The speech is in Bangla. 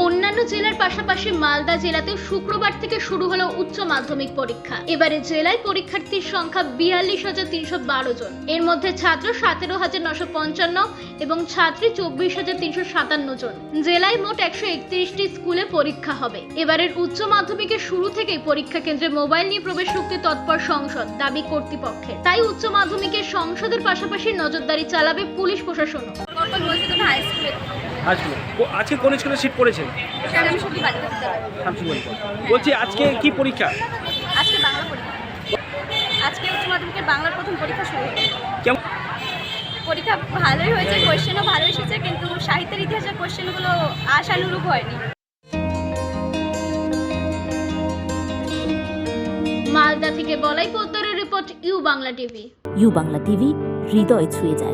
জেলার পাশাপাশি মালদা জেলাতেও শুক্রবার থেকে শুরু হলো উচ্চ মাধ্যমিক পরীক্ষা। এবারে জেলায় পরীক্ষার্থীর সংখ্যা বিয়াল্লিশ হাজার তিনশো বারো জন। এর মধ্যে ছাত্র সতেরো হাজার নশো পঞ্চান্ন এবং ছাত্রী চব্বিশ হাজার তিনশো সাতান্ন জন। জেলায় মোট একশো একত্রিশটি স্কুলে পরীক্ষা হবে। এবারের উচ্চ মাধ্যমিকের শুরু থেকেই পরীক্ষা কেন্দ্রে মোবাইল নিয়ে প্রবেশ রুখতে তৎপর সংসদ দাবি কর্তৃপক্ষের। তাই উচ্চ মাধ্যমিকের সংসদের পাশাপাশি নজরদারি চালাবে পুলিশ প্রশাসনও। কখন বলছে তো হাই স্কুলে আজকে আজকে কোন স্কুলে সিট পড়েছেন? পরীক্ষা বলছি আজকে কি পরীক্ষা? আজকে বাংলা পরীক্ষা। আজকে উচ্চ মাধ্যমিকের বাংলার প্রথম পরীক্ষা শুরু। কেমন পরীক্ষা ভালোই হয়েছে কোয়েশ্চেনও ভালো এসেছে কিন্তু সাহিত্যের ইতিহাসের কোয়েশ্চেনগুলো আশানুরূপ হয়নি। মালদা থেকে Balai পোদ্দারের report U Bangla TV. U Bangla TV হৃদয় ছুঁয়ে যায়।